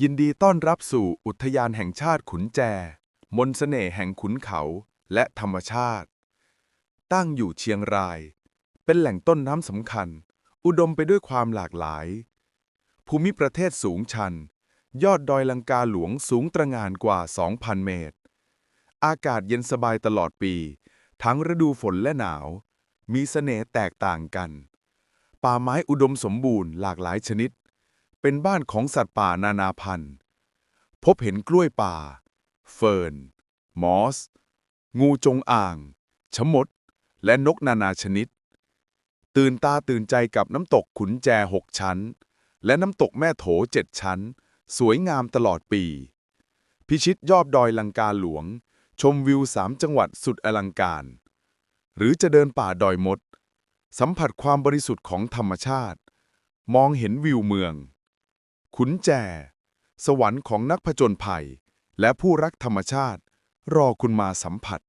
ยินดีต้อนรับสู่อุทยานแห่งชาติขุนแจ มนต์เสน่ห์แห่งขุนเขาและธรรมชาติ ตั้งอยู่เชียงราย เป็นแหล่งต้นน้ำสำคัญ อุดมไปด้วยความหลากหลาย ภูมิประเทศสูงชัน ยอดดอยลังกาหลวงสูงตระหง่านกว่า 2,000 เมตร อากาศเย็นสบายตลอดปี ทั้งฤดูฝนและหนาว มีเสน่ห์แตกต่างกัน ป่าไม้อุดมสมบูรณ์หลากหลายชนิด เป็นบ้านของสัตว์ป่านานาพันธุ์ พบเห็นกล้วยป่า เฟิร์น มอส งูจงอ่าง ชมด และนกนานาชนิด ตื่นตาตื่นใจกับน้ำตกขุนแจหกชั้น และน้ำตกแม่โถเจ็ดชั้น สวยงามตลอดปี พิชิตยอดดอยลังกาหลวง ชมวิวสามจังหวัดสุดอลังการ หรือจะเดินป่าดอยมด สัมผัสความบริสุทธิ์ของธรรมชาติ มองเห็นวิวเมือง ขุนแจ สวรรค์ของนักผจญภัย และผู้รักธรรมชาติ รอคุณมาสัมผัส